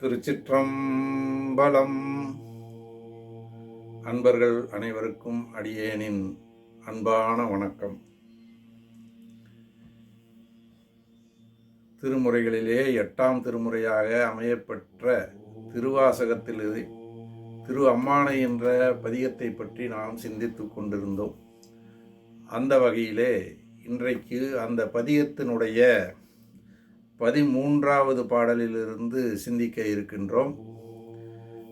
திருச்சிற்றம்பலம். அன்பர்கள் அனைவருக்கும் அடியேனின் அன்பான வணக்கம். திருமுறைகளிலே எட்டாம் திருமுறையாக அமையப்பெற்ற திருவாசகத்தில் திரு அம்மானை என்ற பதிகத்தை பற்றி நாம் சிந்தித்துக் கொண்டிருந்தோம். அந்த வகையிலே இன்றைக்கு அந்த பதிகத்தினுடைய பதிமூன்றாவது பாடலிலிருந்து சிந்திக்க இருக்கின்றோம்.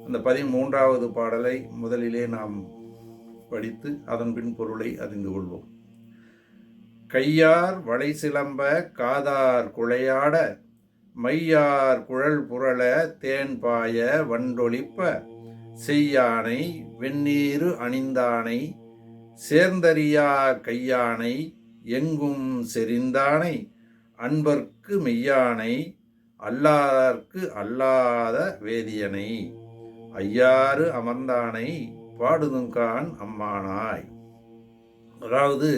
அந்த பதிமூன்றாவது பாடலை முதலிலே நாம் படித்து அதன் பின் பொருளை அறிந்து கொள்வோம். கையார் வளை சிலம்ப காதார் குழையாட மையார் குழல் புரள தேன் பாய வண்டொழிப்ப செய்யானை வெந்நீரு அணிந்தானை சேர்ந்தறியா கையானை எங்கும் செறிந்தானை அன்பர்க்கு மெய்யானை அல்லாதற்கு அல்லாத வேதியனை. ஐயாறு அமர்ந்தானை பாடுதுங்கான் அம்மானாய். அதாவது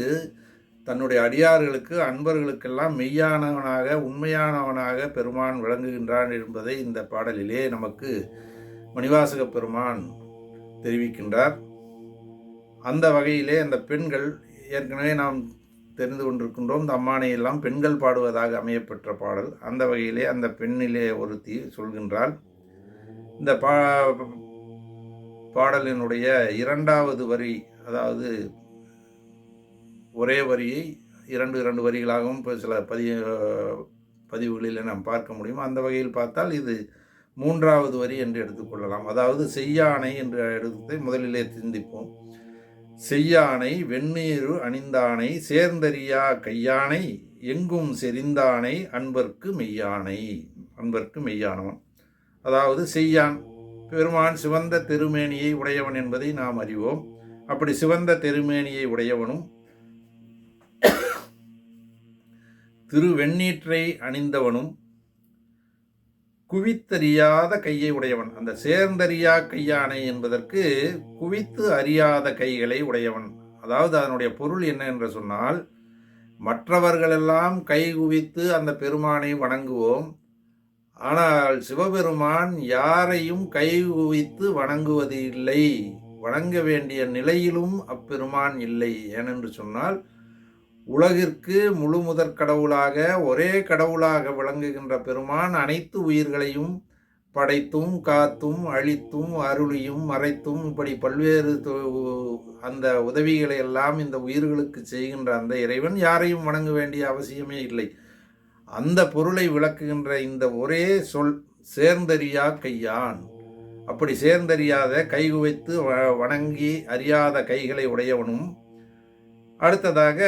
தன்னுடைய அடியார்களுக்கு அன்பர்களுக்கெல்லாம் மெய்யானவனாக உண்மையானவனாக பெருமான் விளங்குகின்றான் என்பதை இந்த பாடலிலே நமக்கு மணிவாசக பெருமான் தெரிவிக்கின்றார். அந்த வகையிலே அந்த பெண்கள் ஏற்கனவே நாம் தெரிந்து கொண்டிருக்கின்றோம். இந்த அம்மானை எல்லாம் பெண்கள் பாடுவதாக அமையப்பெற்ற பாடல். அந்த வகையிலே அந்த பெண்ணிலே ஒருத்தி சொல்கின்றால் இந்த பா பாடலினுடைய இரண்டாவது வரி அதாவது ஒரே வரியை இரண்டு இரண்டு வரிகளாகவும் இப்போ சில பதிய பதிவுகளில் நாம் பார்க்க முடியும். அந்த வகையில் பார்த்தால் இது மூன்றாவது வரி என்று எடுத்துக்கொள்ளலாம் அதாவது செய்யானை என்ற எடுத்து முதலிலே சிந்திப்போம். செய்யானை வெந்நீரு அணிந்தானை சேர்ந்தறியா கையானை எங்கும் செறிந்தானை அன்பர்க்கு மெய்யானை. அன்பர்க்கு மெய்யானவன். அதாவது செய்யான். பெருமான் சிவந்த திருமேனியை உடையவன் என்பதை நாம் அறிவோம். அப்படி சிவந்த திருமேனியை உடையவனும் திருவெண்ணீற்றை அணிந்தவனும் குவித்தறியாத கையை உடையவன். அந்த சேர்ந்தறியா கையானை என்பதற்கு குவித்து அறியாத கைகளை உடையவன். அதாவது அதனுடைய பொருள் என்ன என்று சொன்னால் மற்றவர்களெல்லாம் கை குவித்து அந்த பெருமானை வணங்குவோம். ஆனால் சிவபெருமான் யாரையும் கை குவித்து வணங்குவது இல்லை. வணங்க வேண்டிய நிலையிலும் அப்பெருமான் இல்லை. ஏனென்று சொன்னால் உலகிற்கு முழு முதற் கடவுளாக ஒரே கடவுளாக விளங்குகின்ற பெருமான் அனைத்து உயிர்களையும் படைத்தும் காத்தும் அழித்தும் அருளியும் மறைத்தும் இப்படி பல்வேறு அந்த உதவிகளை எல்லாம் இந்த உயிர்களுக்கு செய்கின்ற அந்த இறைவன் யாரையும் வணங்க வேண்டிய அவசியமே இல்லை. அந்த பொருளை விளக்குகின்ற இந்த ஒரே சொல் சேர்ந்தறியா கையான்? அப்படி சேர்ந்தறியாத கை குவைத்து வணங்கி அறியாத கைகளை உடையவனும் அடுத்ததாக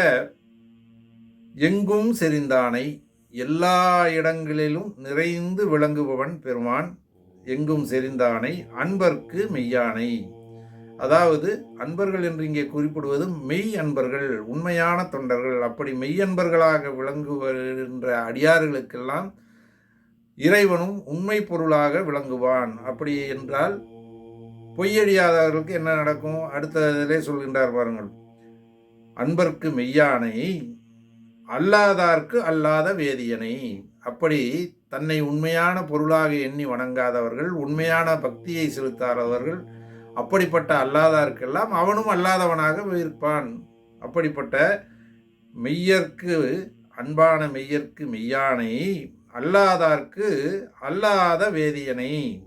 எங்கும் செறிந்தானை எல்லா இடங்களிலும் நிறைந்து விளங்குபவன் பெருமான் எங்கும் செறிந்தானை அன்பர்க்கு மெய்யானை. அதாவது அன்பர்கள் என்று இங்கே குறிப்பிடுவது மெய் அன்பர்கள் உண்மையான தொண்டர்கள். அப்படி மெய் அன்பர்களாக விளங்குகின்ற அடியார்களுக்கெல்லாம் இறைவனும் உண்மை பொருளாக விளங்குவான். அப்படி என்றால் பொய்யடியாதவர்களுக்கு என்ன நடக்கும்? அடுத்ததிலே சொல்கின்றார் பாருங்கள். அன்பர்க்கு மெய்யானை அல்லாதார்க்கு அல்லாத வேதியனை. அப்படி தன்னை உண்மையான பொருளாக எண்ணி வணங்காதவர்கள் உண்மையான பக்தியை செலுத்தாதவர்கள் அப்படிப்பட்ட அல்லாதார்க்கெல்லாம் அவனும் அல்லாதவனாக இருப்பான். அப்படிப்பட்ட மெய்யர்க்கு அன்பான மெய்யர்க்கு மெய்யானை அல்லாதார்க்கு அல்லாத வேதியனை.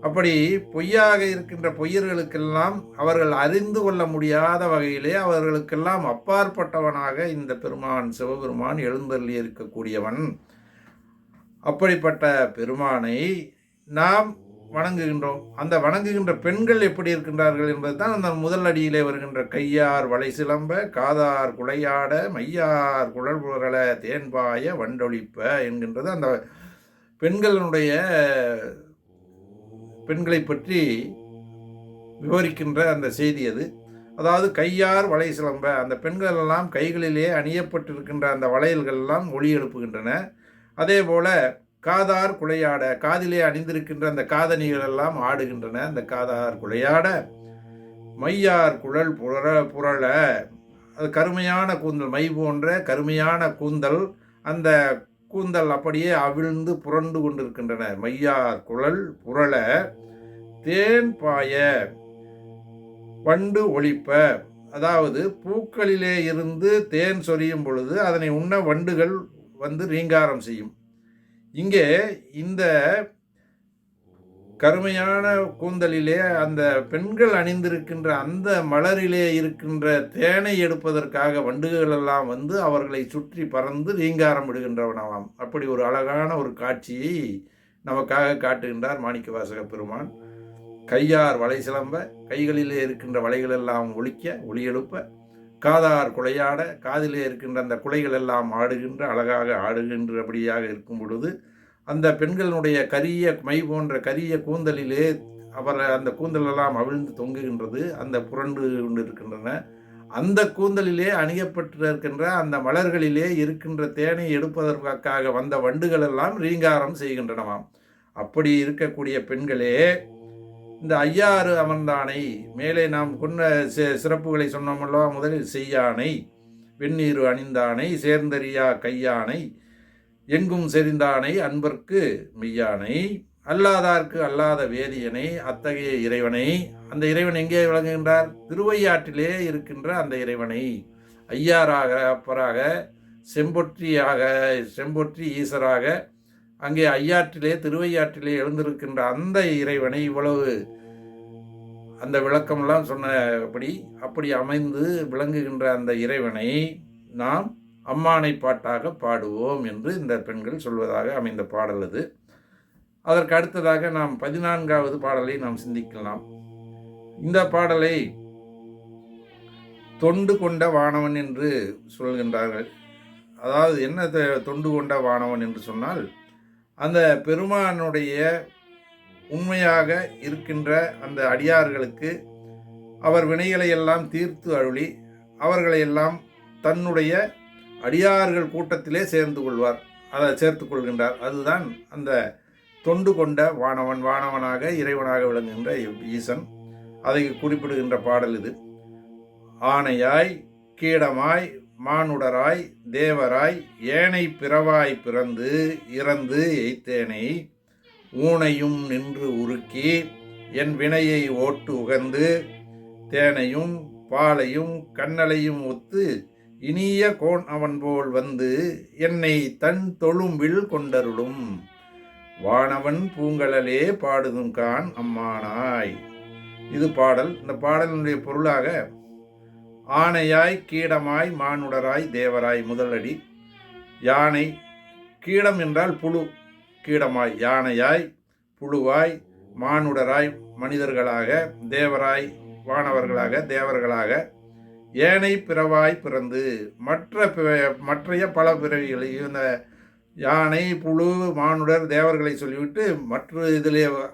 அப்படி பொய்யாக இருக்கின்ற பொய்யர்களுக்கெல்லாம் அவர்கள் அறிந்து கொள்ள முடியாத வகையிலே அவர்களுக்கெல்லாம் அப்பாற்பட்டவனாக இந்த பெருமான் சிவபெருமான் எழுந்தள்ளி இருக்கக்கூடியவன். அப்படிப்பட்ட பெருமானை நாம் வணங்குகின்றோம். அந்த வணங்குகின்ற பெண்கள் எப்படி இருக்கின்றார்கள் என்பது தான் அந்த முதல் அடியிலே வருகின்ற கையார் வளை சிலம்ப காதார் குளையாட மையார் குழல் புரள தேன்பாய வண்டொழிப்ப என்கின்றது அந்த பெண்களுடைய பெண்களை பற்றி விவரிக்கின்ற அந்த செய்தி அது. அதாவது கையார் வளை சிலம்ப அந்த பெண்கள் எல்லாம் கைகளிலே அணியப்பட்டிருக்கின்ற அந்த வளையல்கள் எல்லாம் ஒளி எழுப்புகின்றன. அதே போல காதார் குளையாட காதிலே அணிந்திருக்கின்ற அந்த காதணிகள் எல்லாம் ஆடுகின்றன. அந்த காதார் குளையாட மையார் குழல் புரள புரள அது கருமையான கூந்தல் மை போன்ற கருமையான கூந்தல் அந்த கூந்தல் அப்படியே அவிழ்ந்து புரண்டு கொண்டிருக்கின்றன. மையார் குழல் புரள தேன் பாய வண்டு ஒழிப்ப. அதாவது பூக்களிலே இருந்து தேன் சொரியும் பொழுது அதனை உண்ண வண்டுகள் வந்து ரீங்காரம் செய்யும். இங்கே இந்த கருமையான கூந்தலிலே அந்த பெண்கள் அணிந்திருக்கின்ற அந்த மலரிலே இருக்கின்ற தேனை எடுப்பதற்காக வண்டுகள் எல்லாம் வந்து அவர்களை சுற்றி பறந்து ரீங்காரம் விடுகின்றவனாவாம் அப்படி ஒரு அழகான ஒரு காட்சியை நமக்காக காட்டுகின்றார் மாணிக்க வாசக பெருமான். கையார் வலை சிலம்ப கைகளிலே இருக்கின்ற வலைகள் எல்லாம் ஒழிக்க ஒளி எழுப்ப காதார் குலையாட காதிலே இருக்கின்ற அந்த குலைகள் எல்லாம் ஆடுகின்ற அழகாக ஆடுகின்றபடியாக இருக்கும் பொழுது அந்த பெண்களுடைய கரிய மை போன்ற கரிய கூந்தலிலே அவர் அந்த கூந்தலெல்லாம் அவிழ்ந்து தொங்குகின்றது அந்த புரண்டு கொண்டு இருக்கின்றன அந்த கூந்தலிலே அணியப்பட்டிருக்கின்ற அந்த மலர்களிலே இருக்கின்ற தேனை எடுப்பதற்காக வந்த வண்டுகள் எல்லாம் ரீங்காரம் செய்கின்றனவாம். அப்படி இருக்கக்கூடிய பெண்களே இந்த ஐயாறு அமர்ந்தானை மேலே நாம் கொன்ன சி- சிறப்புகளை சொன்னோமல்லவா முதலில் செய்யானை வெந்நீர் அணிந்தானை சேர்ந்தறியா கையானை எங்கும் செறிந்தானை அன்பர்க்கு மெய்யானை அல்லாதார்க்கு அல்லாத வேதியனை அத்தகைய இறைவனை. அந்த இறைவன் எங்கே விளங்குகின்றார்? திருவையாற்றிலே இருக்கின்ற அந்த இறைவனை. ஐயாராக அப்பராக செம்பொற்றியாக செம்பொற்றி ஈசராக அங்கே ஐயாற்றிலே திருவையாற்றிலே எழுந்திருக்கின்ற அந்த இறைவனை இவ்வளவு அந்த விளக்கமெல்லாம் சொன்னபடி அப்படி அமைந்து விளங்குகின்ற அந்த இறைவனை நாம் அம்மானை பாட்டாக பாடுவோம் என்று இந்த பெண்கள் சொல்வதாக அமைந்த பாடல் அது. அதற்கு அடுத்ததாக நாம் பதினான்காவது பாடலை நாம் சிந்திக்கலாம். இந்த பாடலை தொண்டு கொண்ட வானவன் என்று சொல்கின்றார்கள். அதாவது என்ன தொண்டு கொண்ட வானவன் என்று சொன்னால் அந்த பெருமானுடைய உண்மையாக இருக்கின்ற அந்த அடியார்களுக்கு அவர் வினைகளை எல்லாம் தீர்த்து அருளி அவர்களை எல்லாம் தன்னுடைய அடியார்கள் கூட்டத்திலே சேர்ந்து கொள்வார். அதை சேர்த்து கொள்கின்றார். அதுதான் அந்த தொண்டு கொண்ட வானவன் வானவனாக இறைவனாக விளங்குகின்ற ஈசன். அதை குறிப்பிடுகின்ற பாடல் இது. ஆணையாய் கீடமாய் மானுடராய் தேவராய் ஏனை பிறவாய் பிறந்து இறந்து எய்த்தேனை ஊனையும் நின்று உருக்கி என் வினையை ஓட்டு உகந்து தேனையும் பாலையும் கண்ணலையும் ஒத்து இனிய கோன் அவன் போல் வந்து என்னை தன் தொழும்பில் கொண்டருளும். வானவன் பூங்கழலே பாடுதுங்கான் அம்மானாய். இது பாடல். இந்த பாடலினுடைய பொருளாக ஆணையாய் கீடமாய் மானுடராய் தேவராய் முதலடி. யானை கீடம் என்றால் புழு. கீடமாய் யானையாய் புழுவாய் மானுடராய் மனிதர்களாக தேவராய் வானவர்களாக தேவர்களாக ஏனை பிறவாய் பிறந்து மற்ற மற்றைய பல பிறவிகளை இந்த யானை புழு மானுடர் தேவர்களை சொல்லிவிட்டு மற்ற இதிலே வ-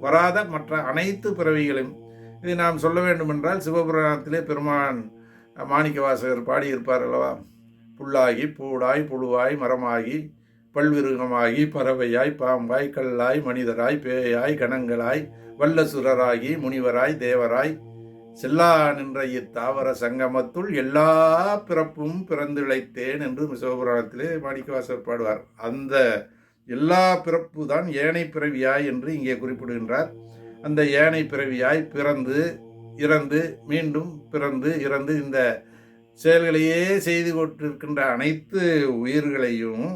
வராத மற்ற அனைத்து பிறவிகளையும் இதை நாம் சொல்ல வேண்டுமென்றால் சிவபுராணத்திலே பெருமான் மாணிக்க வாசகர் பாடியிருப்பார் அல்லவா? புல்லாகி பூடாய் புழுவாய் மரமாகி பல்விருகமாகி பறவையாய் பாம்பாய் கல்லாய் மனிதராய் பேயாய் கணங்களாய் வல்லசுரராகி முனிவராய் தேவராய் செல்லா நின்ற இத்தாவர சங்கமத்துள் எல்லா பிறப்பும் பிறந்திழைத்தேன் என்று மிசோபுராணத்திலே மாணிக்கவாசர் பாடுவார். அந்த எல்லா பிறப்பு தான் ஏனை பிறவியாய் என்று இங்கே குறிப்பிடுகின்றார். அந்த ஏனை பிறவியாய் பிறந்து இறந்து மீண்டும் பிறந்து இறந்து இந்த செயல்களையே செய்து கொண்டிருக்கின்ற அனைத்து உயிர்களையும்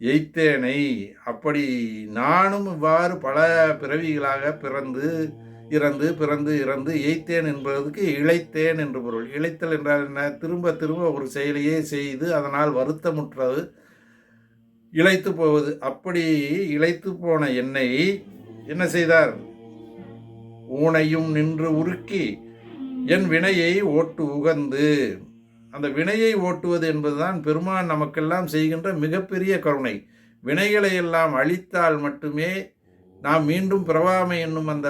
எய்த்தேனை. அப்படி நானும் இவ்வாறு பல பிறவிகளாக பிறந்து இறந்து பிறந்து இறந்து எய்த்தேன் என்பதற்கு இழைத்தேன் என்று பொருள். இழைத்தல் என்றால் என்ன? திரும்ப திரும்ப ஒரு செயலையே செய்து அதனால் வருத்தமுற்றது இழைத்து போவது. அப்படி இழைத்து போன என்னை என்ன செய்தார்? ஊனையும் நின்று உருக்கி என் வினையை ஓட்டு உகந்து. அந்த வினையை ஓட்டுவது என்பதுதான் பெருமான் நமக்கெல்லாம் செய்கின்ற மிகப்பெரிய கருணை. வினைகளை எல்லாம் அழித்தால் மட்டுமே நாம் மீண்டும் பிரவாமை என்னும் அந்த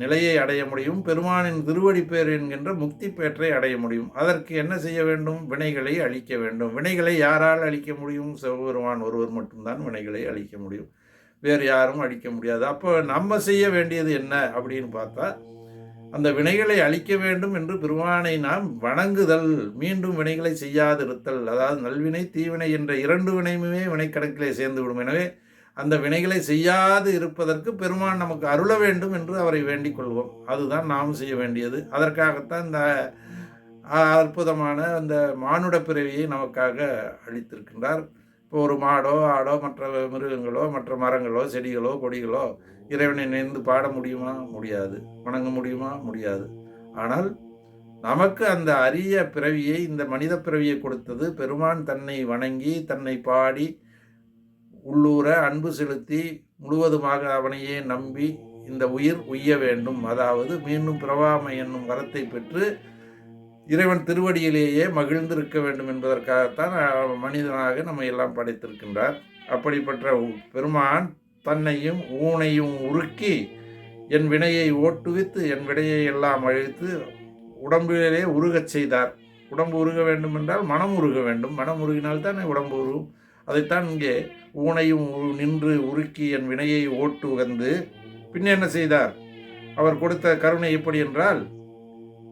நிலையை அடைய முடியும். பெருமானின் திருவடி பேர் என்கின்ற முக்தி பேற்றை அடைய முடியும். அதற்கு என்ன செய்ய வேண்டும்? வினைகளை அழிக்க வேண்டும். வினைகளை யாரால் அழிக்க முடியும்? சிவபெருமான் ஒருவர் மட்டும்தான் வினைகளை அழிக்க முடியும். வேறு யாரும் அழிக்க முடியாது. அப்போ நம்ம செய்ய வேண்டியது என்ன அப்படின்னு பார்த்தா அந்த வினைகளை அழிக்க வேண்டும் என்று பெருமானை நாம் வணங்குதல் மீண்டும் வினைகளை செய்யாதிருத்தல். அதாவது நல்வினை தீவினை என்ற இரண்டு வினையுமே வினைக்கணக்கிலே சேர்ந்து விடும். எனவே அந்த வினைகளை செய்யாது இருப்பதற்கு பெருமான் நமக்கு அருள வேண்டும் என்று அவரை வேண்டிக் கொள்வோம். அதுதான் நாம் செய்ய வேண்டியது. அதற்காகத்தான் இந்த அற்புதமான அந்த மானுட பிறவியை நமக்காக அளித்திருக்கின்றார். இப்போ ஒரு மாடோ ஆடோ மற்ற மிருகங்களோ மற்ற மரங்களோ செடிகளோ கொடிகளோ இறைவனை நினைந்து பாட முடியுமா? முடியாது. வணங்க முடியுமா? முடியாது. ஆனால் நமக்கு அந்த அரிய பிறவியை இந்த மனித பிறவியை கொடுத்தது பெருமான் தன்னை வணங்கி தன்னை பாடி உள்ளூர அன்பு செலுத்தி முழுவதுமாக அவனையே நம்பி இந்த உயிர் உய்ய வேண்டும். அதாவது மீண்டும் பிரவாமை என்னும் வரத்தை பெற்று இறைவன் திருவடியிலேயே மகிழ்ந்திருக்க வேண்டும் என்பதற்காகத்தான் மனிதனாக நம்ம எல்லாம் படைத்திருக்கின்றார். அப்படிப்பட்ட பெருமான் தன்னையும் ஊனையும் உருக்கி என் வினையை ஓட்டுவித்து என் வினையை எல்லாம் அழித்து உடம்பிலே உருகச் செய்தார். உடம்பு உருக வேண்டும் என்றால் மனம் உருக வேண்டும். மனம் உருகினால்தான் உடம்பு உருகும். அதைத்தான் இங்கே ஊனையும் நின்று உருக்கி என் வினையை ஓட்டு வந்து பின் என்ன செய்தார்? அவர் கொடுத்த கருணை எப்படி என்றால்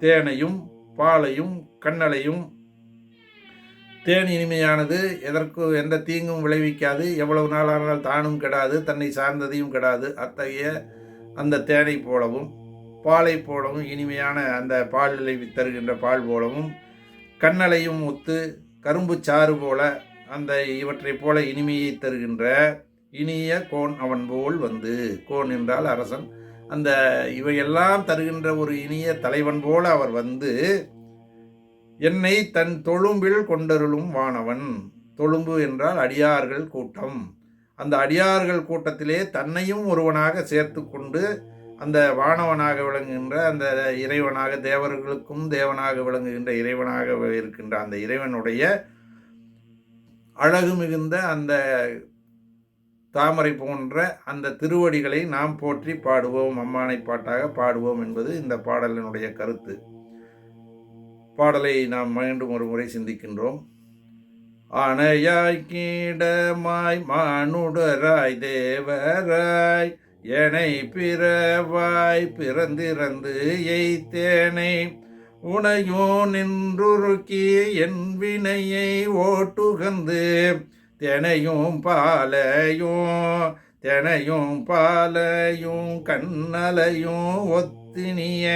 தேனையும் பாலையும் கண்ணலையும் தேன் இனிமையானது எதற்கு எந்த தீங்கும் விளைவிக்காது எவ்வளவு நாளானால் தானும் கெடாது தன்னை சார்ந்ததையும் கெடாது அத்தகைய அந்த தேனை போலவும் பாலை போலவும் இனிமையான அந்த பாலிலை தருகின்ற பால் போலவும் கண்ணலையும் ஒத்து கரும்பு சாறு போல அந்த இவற்றைப் போல இனிமையை தருகின்ற இனிய கோன் அவன் போல் வந்து. கோன் என்றால் அரசன். அந்த இவையெல்லாம் தருகின்ற ஒரு இனிய தலைவன் போல அவர் வந்து என்னை தன் தொழும்பில் கொண்டருளும் வானவன். தொழும்பு என்றால் அடியார்கள் கூட்டம். அந்த அடியார்கள் கூட்டத்திலே தன்னையும் ஒருவனாக சேர்த்து கொண்டு அந்த வானவனாக விளங்குகின்ற அந்த இறைவனாக தேவர்களுக்கும் தேவனாக விளங்குகின்ற இறைவனாக இருக்கின்ற அந்த இறைவனுடைய அழகு மிகுந்த அந்த தாமரை போன்ற அந்த திருவடிகளை நாம் போற்றி பாடுவோம் அம்மானை பாட்டாக பாடுவோம் என்பது இந்த பாடலினுடைய கருத்து. பாடலை நாம் மீண்டும் ஒரு முறை சிந்திக்கின்றோம். அணையாய் கீடமாய் மானுடராய் தேவராய் எனை பிறவாய் பிறந்திறந்து எய்த்தேனை உனையோ நின்றுருக்கி என் வினையை ஓட்டுகந்து தெனையும் பாலையும் தெனையும் பாலையும் கண்ணலையும் ஒத்தினிய.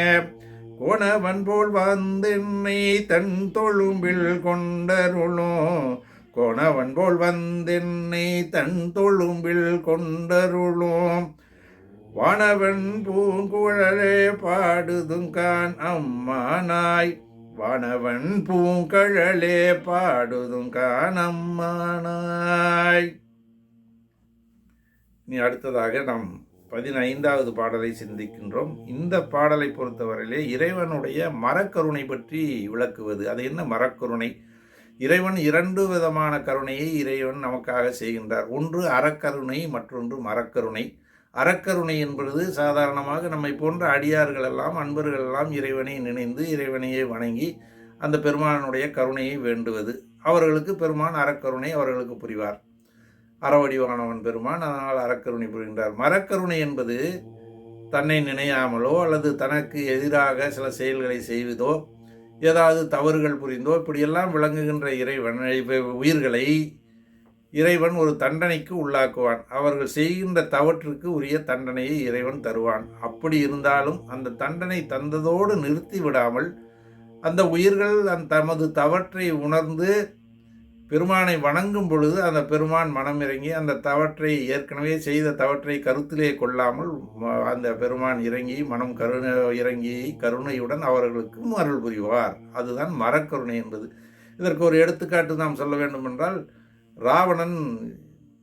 கோணவன் போல் வந்தென்னை தன் தொழும்பில் கொண்டருளும் கோணவன் போல் வந்தென்னை தன் தொழும்பில் கொண்டருளும். வானவன் பூங்குழலே பாடுதுங்கான் அம்மானாய். வானவன் பூங்கழலே பாடுதுங்கான் அம்மானாய். இனி அடுத்ததாக நாம் பதினைந்தாவது பாடலை சிந்திக்கின்றோம். இந்த பாடலை பொறுத்தவரையிலே இறைவனுடைய மரக்கருணை பற்றி விளக்குவது. அது என்ன மரக்கருணை? இறைவன் இரண்டு விதமான கருணையை இறைவன் நமக்காக செய்கின்றார். ஒன்று அறக்கருணை மற்றொன்று மரக்கருணை. அறக்கருணை என்பது சாதாரணமாக நம்மை போன்ற அடியார்கள் எல்லாம் அன்பர்கள் எல்லாம் இறைவனை நினைந்து இறைவனையே வணங்கி அந்த பெருமானுடைய கருணையை வேண்டுவது. அவர்களுக்கு பெருமான் அறக்கருணை அவர்களுக்கு புரிவார். அறவடிவானவன் பெருமான் அதனால் அறக்கருணை புரிகின்றார். மரக்கருணை என்பது தன்னை நினையாமலோ அல்லது தனக்கு எதிராக சில செயல்களை செய்வதோ ஏதாவது தவறுகள் புரிந்தோ இப்படியெல்லாம் விளங்குகின்ற இறைவன் உயிர்களை இறைவன் ஒரு தண்டனைக்கு உள்ளாக்குவான். அவர்கள் செய்கின்ற தவற்றுக்கு உரிய தண்டனையை இறைவன் தருவான். அப்படி இருந்தாலும் அந்த தண்டனை தந்ததோடு நிறுத்தி விடாமல் அந்த உயிர்கள் அந்த தமது தவற்றை உணர்ந்து பெருமானை வணங்கும் பொழுது அந்த பெருமான் மனம் இறங்கி அந்த தவற்றை ஏற்கனவே செய்த தவற்றை கருத்திலே கொள்ளாமல் அந்த பெருமான் இறங்கி மனம் கருணை இறங்கி கருணையுடன் அவர்களுக்கும் அருள் புரிவார். அதுதான் மரக்கருணை என்பது. இதற்கு ஒரு எடுத்துக்காட்டு நாம் சொல்ல வேண்டும் என்றால் ராவணன்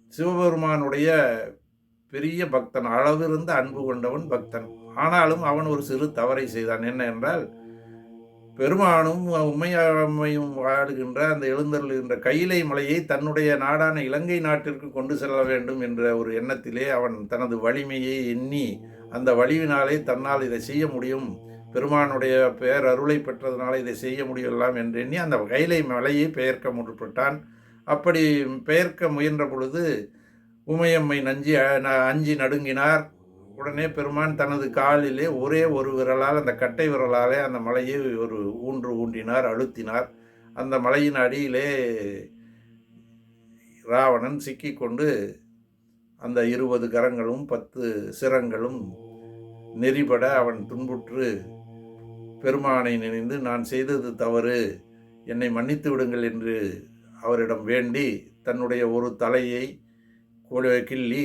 சிவபெருமானுடைய பெரிய பக்தன் அளவிருந்த அன்பு கொண்டவன் பக்தன். ஆனாலும் அவன் ஒரு சிறு தவறை செய்தான். என்ன என்றால் பெருமானும் உண்மையாமையும் வாடுகின்ற அந்த எழுந்தருளுகின்ற கையிலை மலையை தன்னுடைய நாடான இலங்கை நாட்டிற்கு கொண்டு செல்ல வேண்டும் என்ற ஒரு எண்ணத்திலே அவன் தனது வலிமையை எண்ணி அந்த வலிவினாலே தன்னால் இதை செய்ய முடியும். பெருமானுடைய பெயர் அருளை பெற்றதுனால இதை செய்ய முடியலாம் என்று எண்ணி அந்த கைலை மலையை பெயர்க்க முற்பட்டான். அப்படி பெயர்க்க முயன்ற பொழுது உமையம்மை நஞ்சி அஞ்சி நடுங்கினார். உடனே பெருமான் தனது காலிலே ஒரே ஒரு விரலால் அந்த கட்டை விரலாலே அந்த மலையை ஒரு ஊன்று ஊன்றினார் அழுத்தினார். அந்த மலையின் அடியிலே ராவணன் சிக்கிக்கொண்டு அந்த இருபது கரங்களும் பத்து சிரங்களும் நெறிபட அவன் துன்புற்று பெருமானை நினைந்து நான் செய்தது தவறு. என்னை மன்னித்து விடுங்கள் என்று அவரிடம் வேண்டி தன்னுடைய ஒரு தலையை கிள்ளி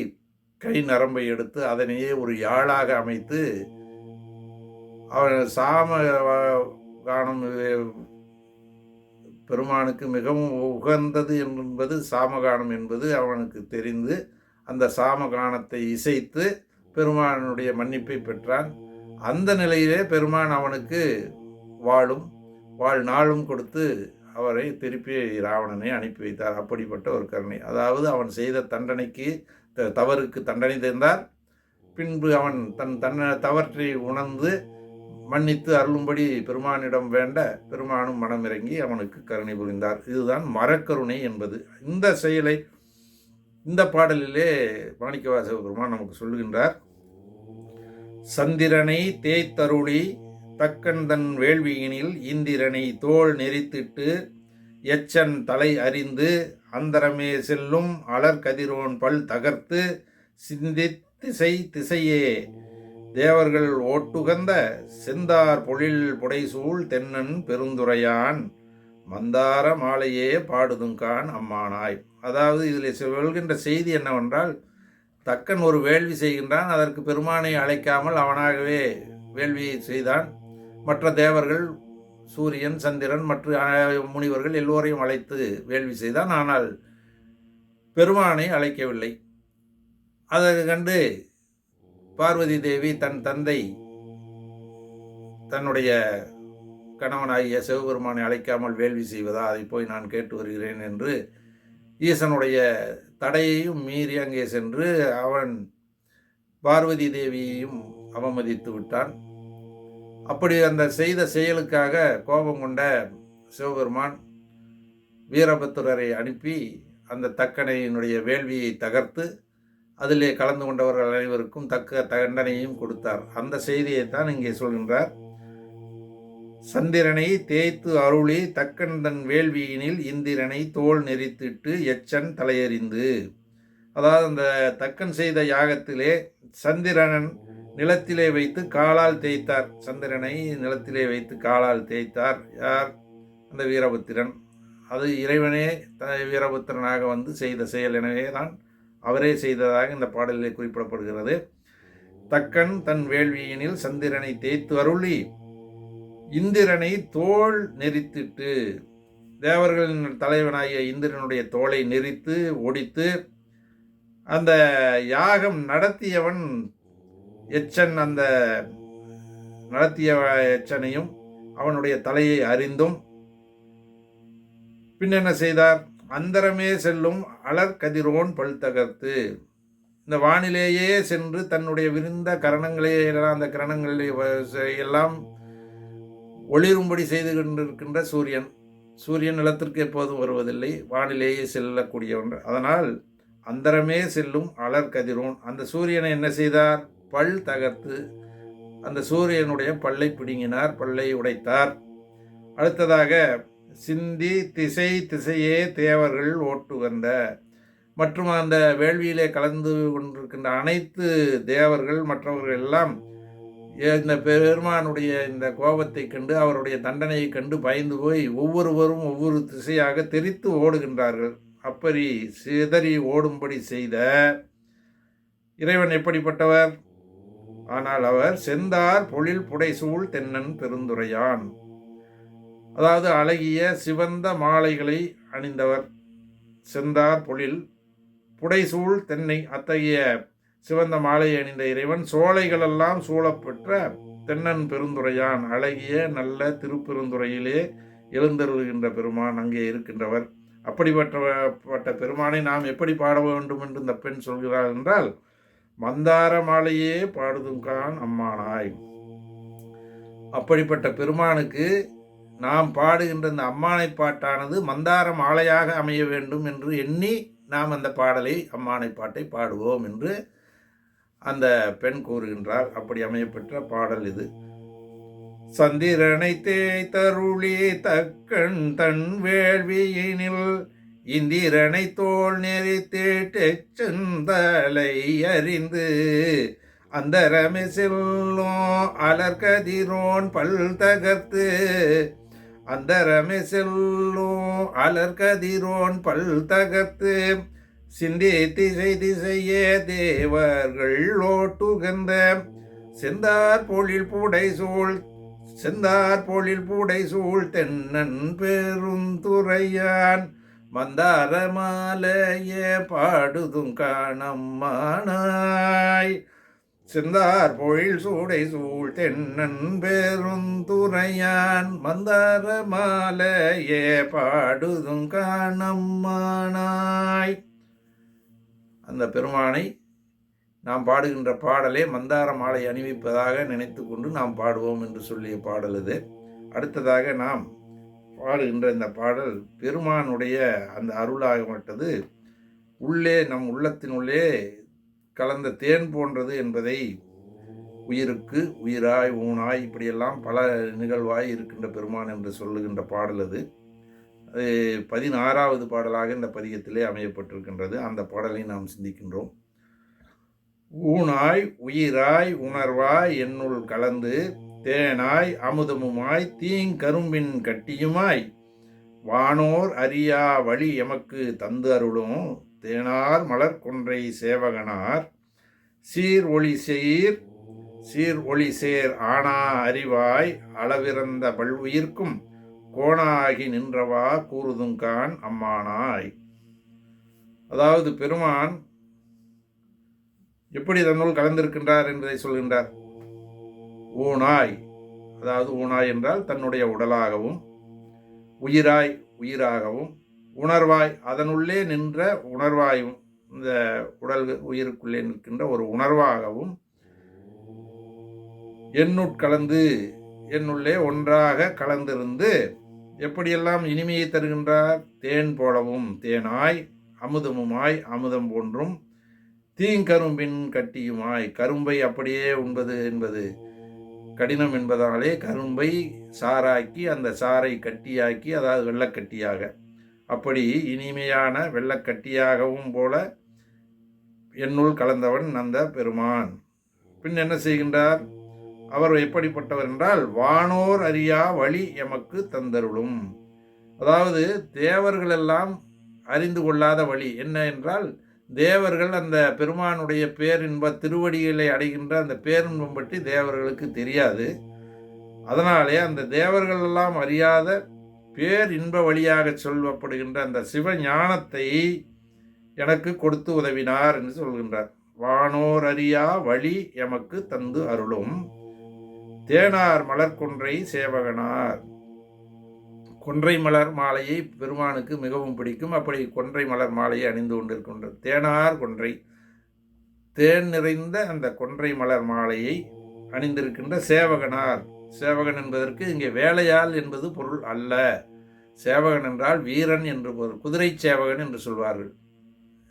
கை நரம்பை எடுத்து அதனையே ஒரு யாழாக அமைத்து அவன் சாம வ- கானம் பெருமானுக்கு மிகவும் உகந்தது என்பது சாமகானம் என்பது அவனுக்கு தெரிந்து அந்த சாமகானத்தை இசைத்து பெருமானுடைய மன்னிப்பை பெற்றான். அந்த நிலையிலே பெருமான் அவனுக்கு வாழும் வாழ் நாளும் கொடுத்து அவரை திருப்பி ராவணனை அனுப்பி வைத்தார். அப்படிப்பட்ட ஒரு கருணை. அதாவது அவன் செய்த தண்டனைக்கு த- தவறுக்கு தண்டனை தந்தார். பின்பு அவன் தன் தன்ன தவற்றை உணர்ந்து மன்னித்து அருளும்படி பெருமானிடம் வேண்ட பெருமானும் மனமிறங்கி அவனுக்கு கருணை புரிந்தார். இதுதான் மரக்கருணை என்பது. இந்த செயலை இந்த பாடலிலே மாணிக்கவாச பெருமான் நமக்கு சொல்லுகின்றார். சந்திரனை தேய்த்தருளி தக்கன் தன் வேள்வியினில் இந்திரனை தோள் நெறித்திட்டு எச்சன் தலை அறிந்து அந்தரமே செல்லும் அலர்கதிரோன் பல் தகர்த்து சிந்தி திசை திசையே. தேவர்கள் ஓட்டுகந்த செந்தார் பொழில் புடைசூழ் தென்னன் பெருந்துரையான் மந்தார மாலையே பாடுதுங்கான் அம்மானாய். அதாவது இதில் சொல்கின்ற செய்தி என்னவென்றால் தக்கன் ஒரு வேள்வி செய்கின்றான் அதற்கு பெருமானை அழைக்காமல் அவனாகவே வேள்வியை செய்தான். மற்ற தேவர்கள் சூரியன் சந்திரன் மற்ற முனிவர்கள் எல்லோரையும் அழைத்து வேள்வி செய்தான். ஆனால் பெருமானை அழைக்கவில்லை. அதை கண்டு பார்வதி தேவி தன் தந்தை தன்னுடைய கணவனாகிய சிவபெருமானை அழைக்காமல் வேள்வி செய்வதா? அதை போய் நான் கேட்டு வருகிறேன் என்று ஈசனுடைய தடையையும் மீறி அங்கே சென்று அவன் பார்வதி தேவியையும் அவமதித்து விட்டான். அப்படி அந்த செய்த செயலுக்காக கோபம் கொண்ட சிவபெருமான் வீரபத்திரரை அனுப்பி அந்த தக்கனையினுடைய வேள்வியை தகர்த்து அதிலே கலந்து கொண்டவர்கள் அனைவருக்கும் தக்க தண்டனையும் கொடுத்தார். அந்த செய்தியை தான் இங்கே சொல்கின்றார். சந்திரனை தேய்த்து அருளி தக்கன் தன் வேள்வியினில் இந்திரனை தோல் நெறித்திட்டு எச்சன் தலையறிந்து. அதாவது அந்த தக்கன் செய்த யாகத்திலே சந்திரனன் நிலத்திலே வைத்து காலால் தேய்த்தார். சந்திரனை நிலத்திலே வைத்து காலால் தேய்த்தார். யார்? அந்த வீரபுத்திரன். அது இறைவனே த வீரபுத்திரனாக வந்து செய்த செயல். எனவே தான் அவரே செய்ததாக இந்த பாடலிலே குறிப்பிடப்படுகிறது. தக்கன் தன் வேள்வியினில் சந்திரனை தேய்த்து அருளி இந்திரனை தோள் நெறித்திட்டு தேவர்களின் தலைவனாகிய இந்திரனுடைய தோளை நெரித்து ஒடித்து அந்த யாகம் நடத்தியவன் எச்சன் அந்த நடத்திய எச்சனையும் அவனுடைய தலையை அறிந்தும் பின் என்ன செய்தார்? அந்தரமே செல்லும் அலர் கதிரோன் பல் தகர்த்து இந்த வானிலேயே சென்று தன்னுடைய விரிந்த கரணங்களே எல்லாம் அந்த கரணங்களை வ- எல்லாம் ஒளிரும்படி செய்து கொண்டிருக்கின்ற சூரியன். சூரியன் நிலத்திற்கு எப்போதும் வருவதில்லை வானிலேயே செல்லக்கூடியவன். அதனால் அந்தரமே செல்லும் அலர் கதிரோன். அந்த சூரியனை என்ன செய்தார்? பல் தகர்த்து அந்த சூரியனுடைய பல்லை பிடுங்கினார் பல்லை உடைத்தார். அடுத்ததாக சிந்தி திசை திசையே தேவர்கள் ஓட்டு வந்த மற்றும் அந்த வேள்வியிலே கலந்து கொண்டிருக்கின்ற அனைத்து தேவர்கள் மற்றவர்கள் எல்லாம் இந்த பெருமானுடைய இந்த கோபத்தை கண்டு அவருடைய தண்டனையை கண்டு பயந்து போய் ஒவ்வொருவரும் ஒவ்வொரு திசையாக தெரித்து ஓடுகின்றார்கள். அப்படி சிதறி ஓடும்படி செய்த இறைவன் எப்படிப்பட்டவர்? ஆனால் அவர் செந்தார் பொழில் புடைசூழ் தென்னன் பெருந்துரையான். அதாவது அழகிய சிவந்த மாலைகளை அணிந்தவர் செந்தார் பொழில் புடைசூழ் தென்னை. அத்தகைய சிவந்த மாலை அணிந்த இறைவன் சோலைகளெல்லாம் சூழப்பெற்ற தென்னன் பெருந்துரையான். அழகிய நல்ல திருப்பெருந்துறையிலே எழுந்தருகின்ற பெருமான் அங்கே இருக்கின்றவர். அப்படிப்பட்ட பெருமானை நாம் எப்படி பாட வேண்டும் என்று இந்த பெண் சொல்கிறார் என்றால் மந்தார மாலையே பாடுதுங்கான் அம்மானாய். அப்படிப்பட்ட பெருமானுக்கு நாம் பாடுகின்ற இந்த அம்மானை பாட்டானது மந்தார மாலையாக அமைய வேண்டும் என்று எண்ணி நாம் அந்த பாடலை அம்மானை பாட்டை பாடுவோம் என்று அந்த பெண் கூறுகின்றார். அப்படி அமையப்பெற்ற பாடல் இது. சந்திரனை தேய்த்தருளி தக்கண் தன் வேள்வியினில் இந்திரனை தோல் நெறித்தேட்டச் செந்தலை அறிந்து அந்தரமே செல்லும் அலர்கதிரோன் பல் தகர்த்து அந்தரமே செல்லும் அலர்கதிரோன் பல் தகர்த்து சிந்தி திசை திசையே தேவர்கள் ஓட்டுகந்த செந்தார் பொழில் பூடை சூழ் செந்தார் பொழில் பூடை சூழ் தென்னன் பெருந்துரையான் மந்தார மாலையே பாடுதும் காணம்மானாய் சிந்தார் பொழில் சூடை சூழ் தென்னன் பெருந்துரையான் மந்தார மாலையே பாடுதும் காணம்மானாய் அந்த பெருமானை நாம் பாடுகின்ற பாடலே மந்தார மாலை அணிவிப்பதாக நினைத்து கொண்டு நாம் பாடுவோம் என்று சொல்லிய பாடல் இது அடுத்ததாக நாம் பாடுகின்ற இந்த பாடல் பெருமானுடைய அந்த அருளாகப்பட்டது உள்ளே நம் உள்ளத்தினுள்ளே கலந்த தேன் போன்றது என்பதை உயிருக்கு உயிராய் ஊனாய் இப்படியெல்லாம் பல நிகழ்வாய் இருக்கின்ற பெருமான் என்று சொல்லுகின்ற பாடல் அது பதினாறாவது பாடலாக இந்த பதிகத்திலே அமையப்பட்டிருக்கின்றது. அந்த பாடலை நாம் சிந்திக்கின்றோம். ஊனாய் உயிராய் உணர்வாய் என்னுள் கலந்து தேனாய் அமுதமுமாய் தீங்கரும்பின் கட்டியுமாய். வானோர் அறியா வழி எமக்கு தந்து அருளும். தேனார் மலர் கொன்றை சேவகனார். சீர் ஒளி சீர் சீர் ஒளி சேர் ஆனா அறிவாய் அளவிறந்த பல்வுயிர்க்கும் கோணாகி நின்றவா கூறுதுங்கான் அம்மானாய். அதாவது பெருமான் எப்படி தன்னுள் கலந்திருக்கின்றார் என்பதை சொல்கின்றார். ஊனாய். அதாவது ஊனாய் என்றால் தன்னுடைய உடலாகவும் உயிராய் உயிராகவும் உணர்வாய் அதனுள்ளே நின்ற உணர்வாயும் இந்த உடல் உயிருக்குள்ளே நிற்கின்ற ஒரு உணர்வாகவும் எண்ணுட்கலந்து என்னுள்ளே ஒன்றாக கலந்திருந்து எப்படியெல்லாம் இனிமையை தருகின்றார்? தேன் போலவும் தேனாய் அமுதமுமாய் அமுதம் போன்றும் தீங்கரும்பின் கட்டியுமாய் கரும்பை அப்படியே உண்பது என்பது கடினம் என்பதாலே கரும்பை சாராக்கி அந்த சாரை கட்டியாக்கி அதாவது வெள்ளக்கட்டியாக. அப்படி இனிமையான வெள்ளக்கட்டியாகவும் போல என்னுள் கலந்தவன் அந்த பெருமான். பின் என்ன செய்கின்றார்? அவர் எப்படிப்பட்டவர் என்றால் வானோர் அறியா வழி எமக்கு தந்தருளும். அதாவது தேவர்களெல்லாம் அறிந்து கொள்ளாத வழி என்ன என்றால் தேவர்கள் அந்த பெருமானுடைய பேரின்ப திருவடிகளை அடைகின்ற அந்த பேரின்பம் பற்றி தேவர்களுக்கு தெரியாது. அதனாலே அந்த தேவர்கள் எல்லாம் அறியாத பேர் இன்ப வழியாக சொல்லப்படுகின்ற அந்த சிவ ஞானத்தை எனக்கு கொடுத்து உதவினார் என்று சொல்கின்றார். வானோர் அறியா வழி எமக்கு தந்து அருளும். தேனார் மலர்கொன்றை சேவகனார். கொன்றை மலர் மாலையை பெருமானுக்கு மிகவும் பிடிக்கும். அப்படி கொன்றை மலர் மாலையை அணிந்து கொண்டிருக்கின்ற தேனார் கொன்றை தேன் நிறைந்த அந்த கொன்றை மலர் மாலையை அணிந்திருக்கின்ற சேவகனார். சேவகன் என்பதற்கு இங்கே வேலையால் என்பது பொருள் அல்ல. சேவகன் என்றால் வீரன் என்று பொருள் குதிரை சேவகன் என்று சொல்வார்கள்.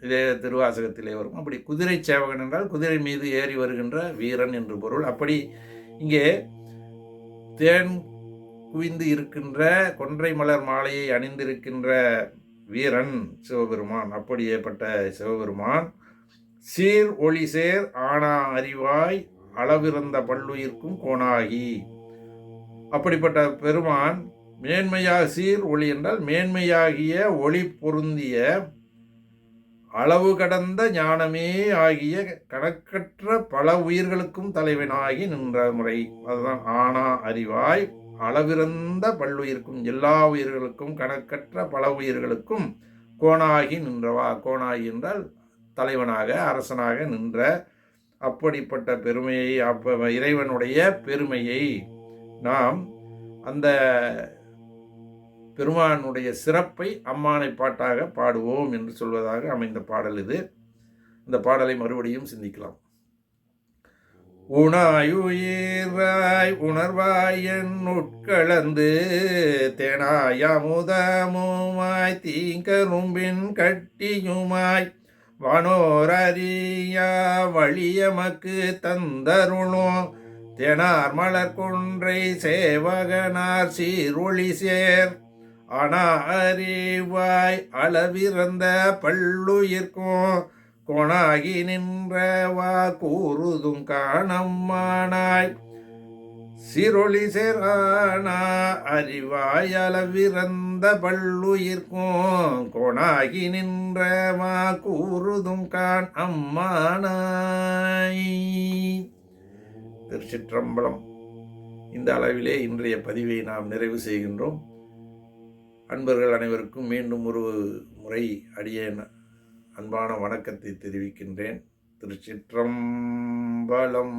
இதே திருவாசகத்திலே வரும். அப்படி குதிரை சேவகன் என்றால் குதிரை மீது ஏறி வருகின்ற வீரன் என்று பொருள். அப்படி இங்கே தேன் குவிந்து இருக்கின்ற கொன்றை மலர் மாலையை அணிந்திருக்கின்ற வீரன் சிவபெருமான். அப்படியேப்பட்ட சிவபெருமான் சீர் ஒளி சேர் ஆனா அறிவாய் அளவிறந்த பல்லுயிர்க்கும் கோணாகி. அப்படிப்பட்ட பெருமான் மேன்மையாக சீர் ஒளி என்றால் மேன்மையாகிய ஒளி பொருந்திய அளவு கடந்த ஞானமே ஆகிய கணக்கற்ற பல உயிர்களுக்கும் தலைவனாகி நின்ற முறை. அதுதான் ஆனா அறிவாய் அளவிறந்த பல்லுயிர்க்கும் எல்லா உயிர்களுக்கும் கணக்கற்ற பல உயிர்களுக்கும் கோணாகி நின்றவா? கோணாகி என்றால் தலைவனாக அரசனாக நின்ற அப்படிப்பட்ட பெருமையை அப்ப இறைவனுடைய பெருமையை நாம் அந்த பெருமானுடைய சிறப்பை அம்மானை பாட்டாக பாடுவோம் என்று சொல்வதாக அமைந்த பாடல் இது. இந்த பாடலை மறுபடியும் சிந்திக்கலாம். உணாயுயிராய் உணர்வாய் என் உட்கலந்து தேனாய் அமுதமுமாய் தீங்கரும்பின் கட்டியுமாய் வானோரறியா வழியமக்கு தந்தருளும் தெனார் மலர் குன்றை சேவகனார் சீரொளி சேர் அனா அறிவாய் அளவிறந்த பல்லுயிர்க்கும் கொணாகி நின்றவா கூறுதும் காணம்மானாய். சிரொளி சேரானா அறிவாயளவிறந்த பள்ளுயிர்க்கும் பல்லுயிர்க்கும் கொணாகி நின்றவா கூறுதும் காண் அம்மானாய் திருச்சிற்றம்பலம். இந்த அளவிலே இன்றைய பதிவை நாம் நிறைவு செய்கின்றோம். அன்பர்கள் அனைவருக்கும் மீண்டும் ஒரு முறை அடியேன் அன்பான வணக்கத்தை தெரிவிக்கின்றேன். திருச்சிற்றம்பலம்.